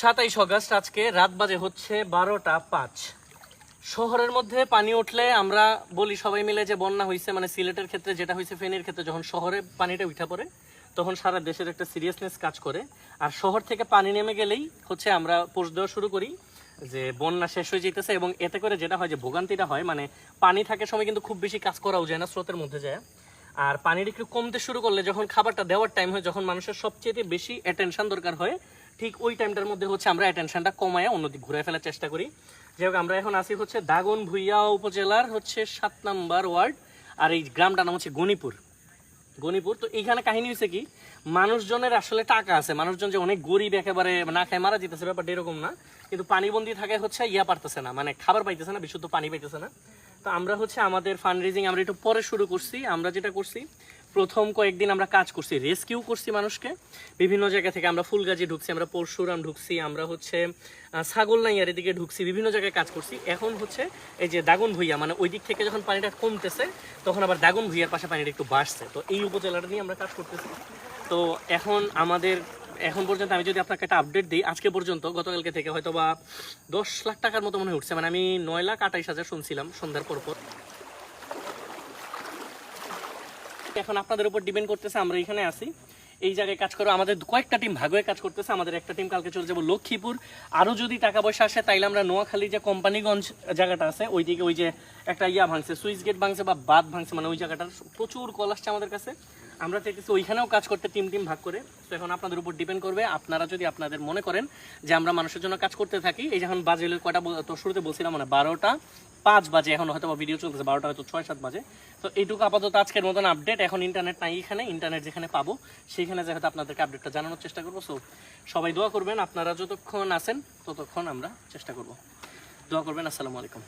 সাতাইশ অগস্ট, আজকে রাত বাজে হচ্ছে বারোটা পাঁচ। শহরের মধ্যে পানি উঠলে আমরা বলি সবাই মিলে যে বন্যা হয়েছে মানে সিলেটের ক্ষেত্রে যেটা হয়েছে ফেনীর ক্ষেত্রে যখন শহরে পানিটা উঠা পড়ে, তখন সারা দেশের একটা সিরিয়াসনেস কাজ করে। আর শহর থেকে পানি নেমে গেলেই হচ্ছে আমরা পোস্ট দেওয়া শুরু করি যে বন্যা শেষ হয়ে যেতেছে এবং এতে করে যেটা হয় যে ভোগান্তিটা হয় মানে পানি থাকার সময় কিন্তু খুব বেশি কাজ করাও যায় না, স্রোতের মধ্যে যায়। আর পানির একটু কমতে শুরু করলে যখন খাবারটা দেওয়ার টাইম হয়, যখন মানুষের সবচেয়ে বেশি অ্যাটেনশন দরকার হয়, ঠিক ওই টাইমটার মধ্যে হচ্ছে আমরা অ্যাটেনশনটা কমায় অন্যদিক ঘুরে ফেলার চেষ্টা করি। যাই হোক, আমরা এখন আসি হচ্ছে দাগন ভুইয়া উপজেলার হচ্ছে সাত নাম্বার ওয়ার্ড, আর এই গ্রামটার নাম হচ্ছে গণিপুর। গণিপুর, তো এইখানে কাহিনী হয়েছে কি, মানুষজনের আসলে টাকা আছে। মানুষজন যে অনেক গরিব, একেবারে না খায় মারা যেতেছে, ব্যাপারটা এরকম না। কিন্তু পানিবন্দি থাকে হচ্ছে ইয়া পারতেছে না মানে খাবার পাইতেছে না, বিশুদ্ধ পানি পাইতেছে না। তো আমরা হচ্ছে আমাদের ফান্ড রেজিং আমরা একটু পরে শুরু করছি। আমরা যেটা করছি, প্রথম কয়েকদিন আমরা কাজ করছি রেস্কিউ করছি মানুষকে। বিভিন্ন জায়গা থেকে আমরা ফুলগাজি ঢুকছি, আমরা পরশুরাম ঢুকছি, আমরা হচ্ছে ছাগলনাইয়ার এদিকে ঢুকছি, বিভিন্ন জায়গায় কাজ করছি। এখন হচ্ছে এই যে দাগন ভুইয়া মানে ওই দিক থেকে যখন পানিটা কমতেছে, তখন আবার দাগন ভুইয়ার পাশে পানিটা একটু বাড়ছে। তো এই উপজেলাটা নিয়ে আমরা কাজ করতেছি। তো এখন আমাদের এখন পর্যন্ত আমি যদি আপনাকে একটা আপডেট দিই, আজকে পর্যন্ত, গতকালকে থেকে হয়তো বা দশ লাখ টাকার মতো মনে উঠছে মানে আমি নয় লাখ আঠাইশ হাজার শুনছিলাম সন্ধ্যার পর পর। এখন আপনাদের উপর ডিপেন্ড করতেছে, আমরা এখানে আছি। এই জায়গায় কাজ করো, আমাদের কয়েকটা টিম ভাগ হয়ে কাজ করতেছে, আমাদের একটা টিম কালকে চলে যাব লক্ষ্মীপুর। আরও যদি টাকা পয়সা আসে, তাইলে আমরা নোয়াখালী যে কোম্পানিগঞ্জ জায়গাটা আছে, ওইদিকে ওই যে একটা ইয়া ভাঙছে, সুইচ গেট ভাঙছে বা বাদ ভাঙছে মানে ওই জায়গাটার প্রচুর কল আসছে আমাদের কাছে। আমরা চাইতেছি ওইখানেও কাজ করতে টিম টিম ভাগ করে। তো এখন আপনাদের উপর ডিপেন্ড করবে, আপনারা যদি আপনাদের মনে করেন যে আমরা মানুষের জন্য কাজ করতে থাকি, এই যখন বাজে কয়টা তো শুরুতে বলছিলাম মানে বারোটা পাঁচ বাজে, এখন হয়তো ভিডিও চলতেছে, বারোটা হয়তো ছয় সাত বাজে। তো এইটুকু আপাতত আজকের মতন আপডেট এখন ইন্টারনেট নাই এখানে ইন্টারনেট যেখানে পাবো, সেইখানে যে হয়তো আপনাদেরকে আপডেটটা জানানোর চেষ্টা করব সো সবাই দোয়া করবেন, আপনারা যতক্ষণ আছেন ততক্ষণ আমরা চেষ্টা করব। দোয়া করবেন, আসসালামু আলাইকুম।